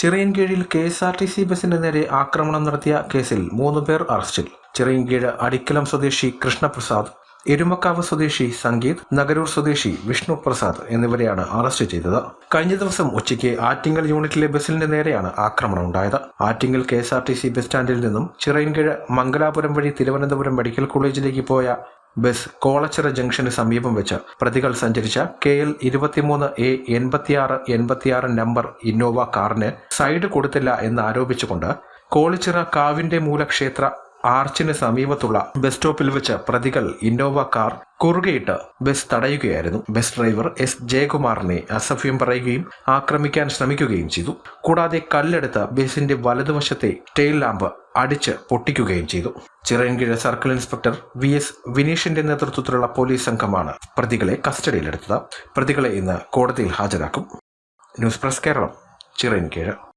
ചിറയൻകീഴിൽ K S R T C ബസിന് നേരെ ആക്രമണം നടത്തിയ കേസിൽ മൂന്ന് പേർ അറസ്റ്റിൽ. ചിറയൻകീഴ് അടിക്കലം സ്വദേശി കൃഷ്ണപ്രസാദ് എരുമക്കാവ് സ്വദേശി സംഗീത് നഗരൂർ സ്വദേശി വിഷ്ണു പ്രസാദ് എന്നിവരെയാണ് അറസ്റ്റ് ചെയ്തത്. കഴിഞ്ഞ ദിവസം ഉച്ചയ്ക്ക് ആറ്റിങ്ങൽ യൂണിറ്റിലെ ബസിന് നേരെയാണ് ആക്രമണം ഉണ്ടായത്. Attingal K S R T C bus സ്റ്റാൻഡിൽ നിന്നും ചിറയൻകീഴ് മംഗലാപുരം വഴി തിരുവനന്തപുരം മെഡിക്കൽ കോളേജിലേക്ക് പോയ ബസ് കോളച്ചിറ ജംഗ്ഷന് സമീപം വെച്ച് പ്രതികൾ സഞ്ചരിച്ച കെ എൽ ഇരുപത്തിമൂന്ന് എ എൺപത്തിയാറ് എൺപത്തിയാറ് നമ്പർ ഇന്നോവ കാറിന് സൈഡ് കൊടുത്തില്ല എന്ന് ആരോപിച്ചുകൊണ്ട് കോളിച്ചിറ കാവിന്റെ മൂലക്ഷേത്ര ആർച്ചിന് സമീപത്തുള്ള ബസ് സ്റ്റോപ്പിൽ വെച്ച് പ്രതികൾ ഇന്നോവ കാർ കുറുകയിട്ട് ബസ് തടയുകയായിരുന്നു. Bus driver S. ജയകുമാറിനെ അസഭ്യം പറയുകയും ആക്രമിക്കാൻ ശ്രമിക്കുകയും ചെയ്തു. കൂടാതെ കല്ലെടുത്ത് ബസിന്റെ വലതുവശത്തെ ടെയിൽ ലാമ്പ് അടിച്ച് പൊട്ടിക്കുകയും ചെയ്തു. Chirayinkeezhu circle inspector V. S. വിനീഷിന്റെ നേതൃത്വത്തിലുള്ള പോലീസ് സംഘമാണ് പ്രതികളെ കസ്റ്റഡിയിലെടുത്തത്. പ്രതികളെ ഇന്ന് കോടതിയിൽ ഹാജരാക്കും. News press Keralam Chirayinkeezhu.